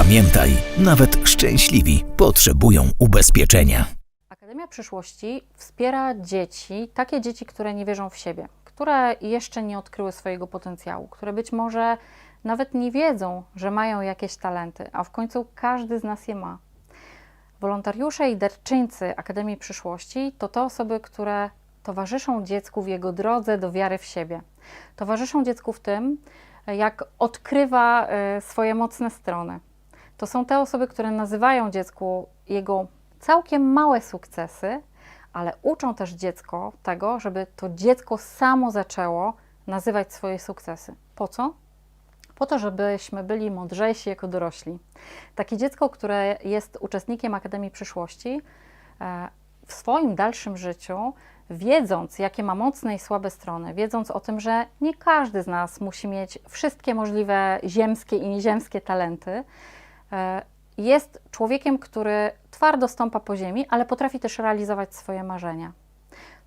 Pamiętaj, nawet szczęśliwi potrzebują ubezpieczenia. Akademia Przyszłości wspiera dzieci, takie dzieci, które nie wierzą w siebie, które jeszcze nie odkryły swojego potencjału, które być może nawet nie wiedzą, że mają jakieś talenty, a w końcu każdy z nas je ma. Wolontariusze i darczyńcy Akademii Przyszłości to te osoby, które towarzyszą dziecku w jego drodze do wiary w siebie. Towarzyszą dziecku w tym, jak odkrywa e, swoje mocne strony. To są te osoby, które nazywają dziecku jego całkiem małe sukcesy, ale uczą też dziecko tego, żeby to dziecko samo zaczęło nazywać swoje sukcesy. Po co? Po to, żebyśmy byli mądrzejsi jako dorośli. Takie dziecko, które jest uczestnikiem Akademii Przyszłości, e, w swoim dalszym życiu, wiedząc, jakie ma mocne i słabe strony, wiedząc o tym, że nie każdy z nas musi mieć wszystkie możliwe ziemskie i nieziemskie talenty, jest człowiekiem, który twardo stąpa po ziemi, ale potrafi też realizować swoje marzenia.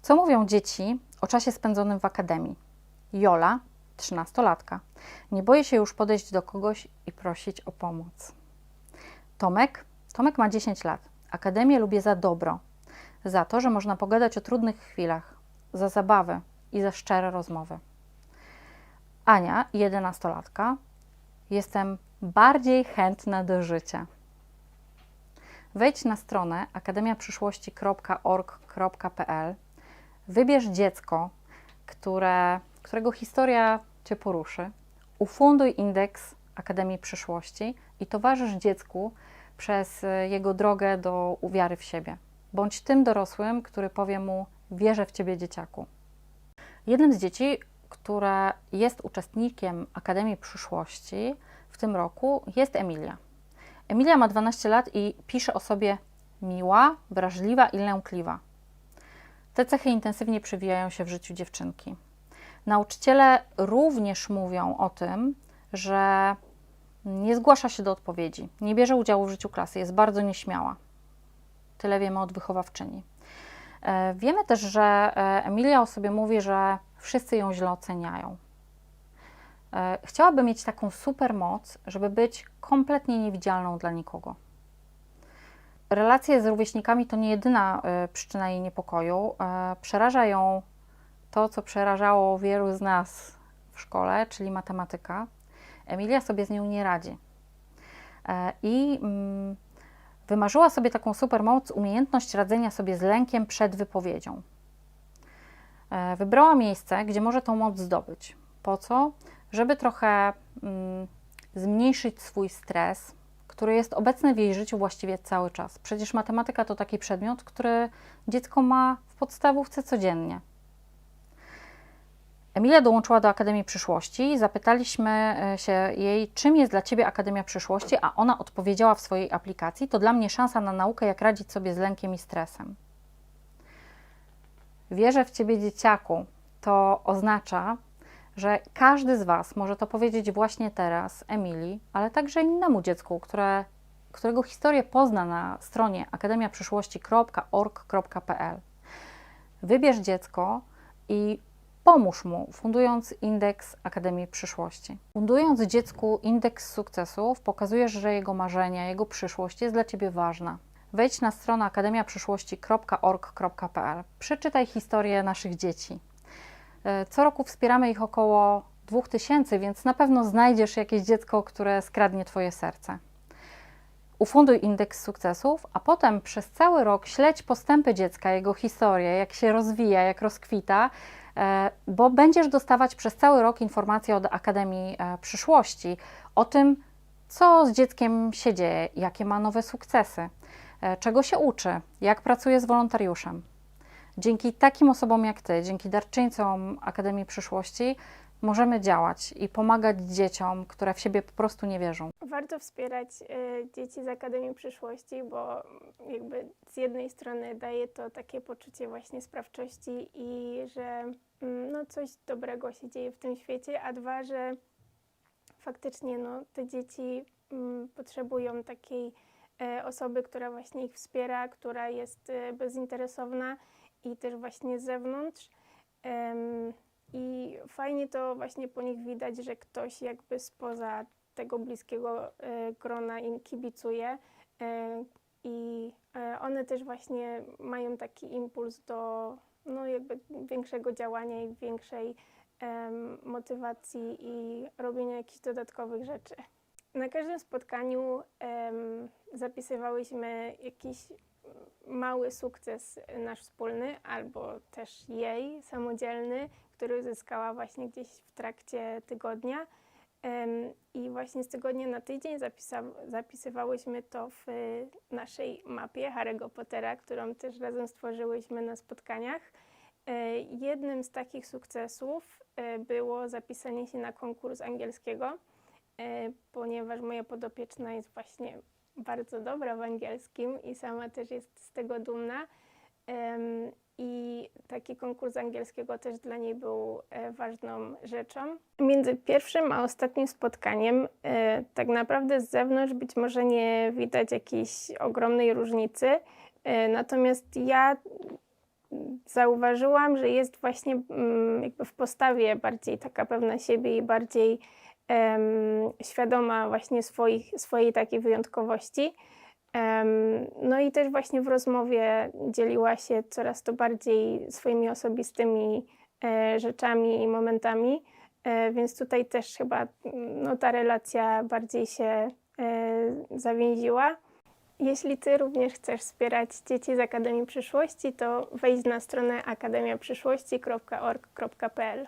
Co mówią dzieci o czasie spędzonym w akademii? Jola, trzynastolatka, nie boi się już podejść do kogoś i prosić o pomoc. Tomek, Tomek ma 10 lat. Akademię lubię za dobro, za to, że można pogadać o trudnych chwilach, za zabawę i za szczere rozmowy. Ania, jedenastolatka, jestem bardziej chętna do życia. Wejdź na stronę akademiaprzyszłości.org.pl, wybierz dziecko, które, którego historia Cię poruszy, ufunduj indeks Akademii Przyszłości i towarzysz dziecku przez y, jego drogę do wiary w siebie. Bądź tym dorosłym, który powie mu: Wierzę w Ciebie, dzieciaku. Jednym z dzieci, które jest uczestnikiem Akademii Przyszłości w tym roku, jest Emilia. Emilia ma 12 lat i pisze o sobie miła, wrażliwa i lękliwa. Te cechy intensywnie przewijają się w życiu dziewczynki. Nauczyciele również mówią o tym, że nie zgłasza się do odpowiedzi, nie bierze udziału w życiu klasy, jest bardzo nieśmiała. Tyle wiemy od wychowawczyni. E, Wiemy też, że e, Emilia o sobie mówi, że wszyscy ją źle oceniają. E, Chciałaby mieć taką super moc, żeby być kompletnie niewidzialną dla nikogo. Relacje z rówieśnikami to nie jedyna e, przyczyna jej niepokoju. E, Przeraża ją to, co przerażało wielu z nas w szkole, czyli matematyka. Emilia sobie z nią nie radzi. I mm, wymarzyła sobie taką supermoc, umiejętność radzenia sobie z lękiem przed wypowiedzią. E, Wybrała miejsce, gdzie może tą moc zdobyć. Po co? Żeby trochę mm, zmniejszyć swój stres, który jest obecny w jej życiu właściwie cały czas. Przecież matematyka to taki przedmiot, który dziecko ma w podstawówce codziennie. Emilia dołączyła do Akademii Przyszłości. Zapytaliśmy e, się jej, czym jest dla Ciebie Akademia Przyszłości, a ona odpowiedziała w swojej aplikacji: To dla mnie szansa na naukę, jak radzić sobie z lękiem i stresem. Wierzę w Ciebie, dzieciaku. To oznacza, że każdy z Was może to powiedzieć właśnie teraz Emilii, ale także innemu dziecku, które, którego historię pozna na stronie akademiaprzyszłości.org.pl. Wybierz dziecko i pomóż mu, fundując indeks Akademii Przyszłości. Fundując dziecku indeks sukcesów, pokazujesz, że jego marzenia, jego przyszłość jest dla Ciebie ważna. Wejdź na stronę akademiaprzyszłości.org.pl. Przeczytaj historię naszych dzieci. E, Co roku wspieramy ich około 2000, więc na pewno znajdziesz jakieś dziecko, które skradnie Twoje serce. Ufunduj indeks sukcesów, a potem przez cały rok śledź postępy dziecka, jego historię, jak się rozwija, jak rozkwita, e, bo będziesz dostawać przez cały rok informacje od Akademii e, Przyszłości o tym, co z dzieckiem się dzieje, jakie ma nowe sukcesy, czego się uczy, jak pracuje z wolontariuszem. Dzięki takim osobom jak Ty, dzięki darczyńcom Akademii Przyszłości, możemy działać i pomagać dzieciom, które w siebie po prostu nie wierzą. Warto wspierać e, dzieci z Akademii Przyszłości, bo jakby z jednej strony daje to takie poczucie właśnie sprawczości i że mm, no, coś dobrego się dzieje w tym świecie, a dwa, że faktycznie no, te dzieci mm, potrzebują takiej e, osoby, która właśnie ich wspiera, która jest e, bezinteresowna i też właśnie z zewnątrz. I fajnie to właśnie po nich widać, że ktoś jakby spoza tego bliskiego e, grona im kibicuje e, i e, one też właśnie mają taki impuls do no jakby większego działania i większej motywacji i robienia jakichś dodatkowych rzeczy. Na każdym spotkaniu zapisywałyśmy jakiś mały sukces nasz wspólny, albo też jej samodzielny, który uzyskała właśnie gdzieś w trakcie tygodnia. I właśnie z tygodnia na tydzień zapisa- zapisywałyśmy to w naszej mapie Harry'ego Pottera, którą też razem stworzyłyśmy na spotkaniach. E, Jednym z takich sukcesów e, było zapisanie się na konkurs angielskiego, ponieważ moja podopieczna jest właśnie bardzo dobra w angielskim i sama też jest z tego dumna. I taki konkurs angielskiego też dla niej był e, ważną rzeczą. Między pierwszym a ostatnim spotkaniem, e, tak naprawdę z zewnątrz być może nie widać jakiejś ogromnej różnicy, e, natomiast ja zauważyłam, że jest właśnie mm, jakby w postawie bardziej taka pewna siebie i bardziej świadoma właśnie swoich, swojej takiej wyjątkowości. No i też właśnie w rozmowie dzieliła się coraz to bardziej swoimi osobistymi e, rzeczami i momentami, e, więc tutaj też chyba no, ta relacja bardziej się e, zawięziła. Jeśli Ty również chcesz wspierać dzieci z Akademii Przyszłości, to wejdź na stronę akademiaprzyszłości.org.pl.